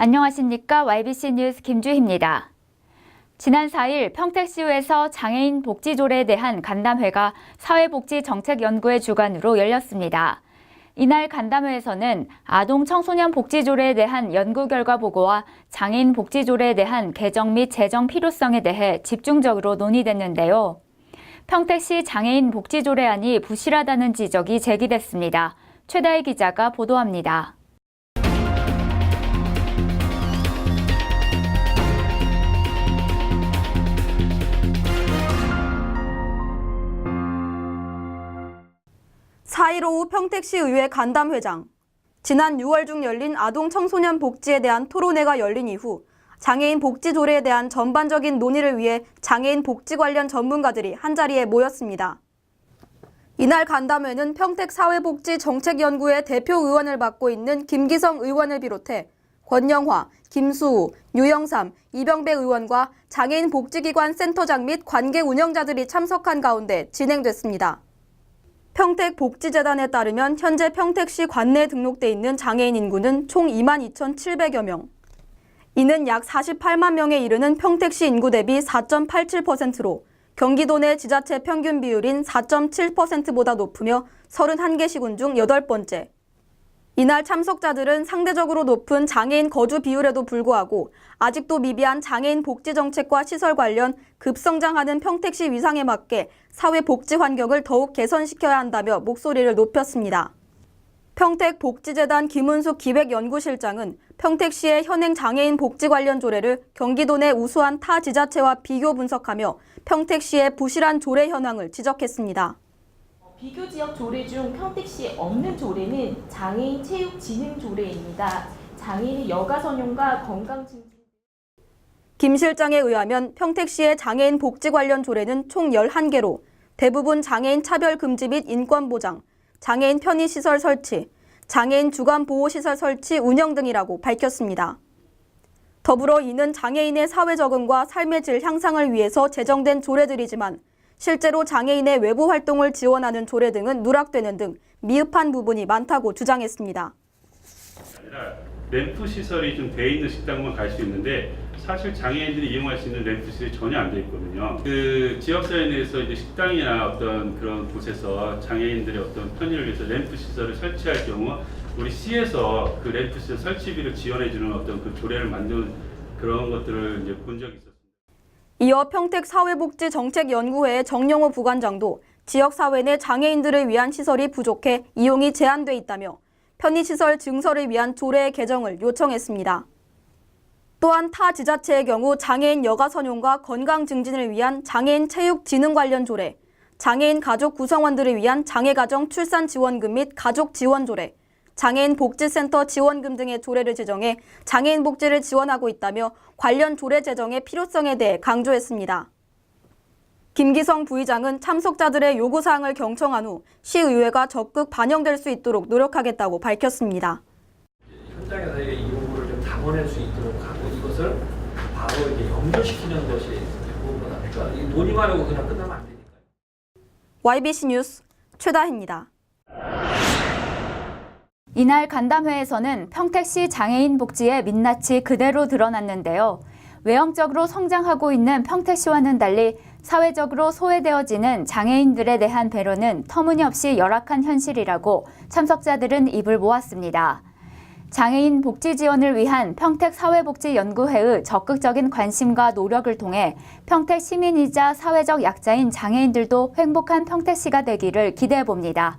안녕하십니까. YBC 뉴스 김주희입니다. 지난 4일 평택시의회에서 장애인 복지조례에 대한 간담회가 사회복지정책연구회 주관으로 열렸습니다. 이날 간담회에서는 아동 청소년 복지조례에 대한 연구 결과 보고와 장애인 복지조례에 대한 개정 및 재정 필요성에 대해 집중적으로 논의됐는데요. 평택시 장애인 복지조례안이 부실하다는 지적이 제기됐습니다. 최다희 기자가 보도합니다. 사1 오후 평택시 의회 간담회장. 지난 6월 중 열린 아동 청소년 복지에 대한 토론회가 열린 이후 장애인 복지 조례에 대한 전반적인 논의를 위해 장애인 복지 관련 전문가들이 한자리에 모였습니다. 이날 간담회는 평택 사회복지 정책연구회 대표 의원을 맡고 있는 김기성 의원을 비롯해 권영화, 김수우, 유영삼, 이병배 의원과 장애인 복지기관 센터장 및 관계 운영자들이 참석한 가운데 진행됐습니다. 평택 복지재단에 따르면 현재 평택시 관내에 등록돼 있는 장애인 인구는 총 2만 2,700여 명. 이는 약 48만 명에 이르는 평택시 인구 대비 4.87%로 경기도 내 지자체 평균 비율인 4.7%보다 높으며 31개 시군 중 8번째. 이날 참석자들은 상대적으로 높은 장애인 거주 비율에도 불구하고 아직도 미비한 장애인 복지 정책과 시설 관련 급성장하는 평택시 위상에 맞게 사회 복지 환경을 더욱 개선시켜야 한다며 목소리를 높였습니다. 평택복지재단 김은숙 기획연구실장은 평택시의 현행 장애인 복지 관련 조례를 경기도 내 우수한 타 지자체와 비교 분석하며 평택시의 부실한 조례 현황을 지적했습니다. 비교 지역 조례 중 평택시에 없는 조례는 장애인 체육 진흥 조례입니다. 장애인의 여가 선용과 건강 증진 김 실장에 의하면 평택시의 장애인 복지 관련 조례는 총 11개로 대부분 장애인 차별 금지 및 인권 보장, 장애인 편의 시설 설치, 장애인 주간 보호 시설 설치 운영 등이라고 밝혔습니다. 더불어 이는 장애인의 사회 적응과 삶의 질 향상을 위해서 제정된 조례들이지만 실제로 장애인의 외부 활동을 지원하는 조례 등은 누락되는 등 미흡한 부분이 많다고 주장했습니다. 램프 시설이 좀 돼 있는 식당만 갈 수 있는데 사실 장애인들이 이용할 수 있는 램프 시설이 전혀 안 돼 있거든요. 그 지역사회 내에서 이제 식당이나 어떤 그런 곳에서 장애인들의 어떤 편의를 위해서 램프 시설을 설치할 경우 우리 시에서 그 램프 시설 설치비를 지원해 주는 어떤 그 조례를 만든 그런 것들을 이제 본 적이 있었습니다. 이어 평택 사회복지정책연구회의 정영호 부관장도 지역사회 내 장애인들을 위한 시설이 부족해 이용이 제한돼 있다며 편의시설 증설을 위한 조례의 개정을 요청했습니다. 또한 타 지자체의 경우 장애인 여가 선용과 건강 증진을 위한 장애인 체육 진흥 관련 조례, 장애인 가족 구성원들을 위한 장애가정 출산 지원금 및 가족 지원 조례, 장애인 복지센터 지원금 등의 조례를 제정해 장애인 복지를 지원하고 있다며 관련 조례 제정의 필요성에 대해 강조했습니다. 김기성 부의장은 참석자들의 요구사항을 경청한 후 시의회가 적극 반영될 수 있도록 노력하겠다고 밝혔습니다. 현장에서의 이 요구를 좀 담아낼 수 있도록 하고 이것을 바로 이렇게 연결시키는 것이 아닐까. 이 논의만 하고 그냥 끝나면 안 되니까. YBC 뉴스 최다희입니다. 이날 간담회에서는 평택시 장애인 복지의 민낯이 그대로 드러났는데요. 외형적으로 성장하고 있는 평택시와는 달리 사회적으로 소외되어지는 장애인들에 대한 배려는 터무니없이 열악한 현실이라고 참석자들은 입을 모았습니다. 장애인 복지 지원을 위한 평택 사회복지연구회의 적극적인 관심과 노력을 통해 평택 시민이자 사회적 약자인 장애인들도 행복한 평택시가 되기를 기대해 봅니다.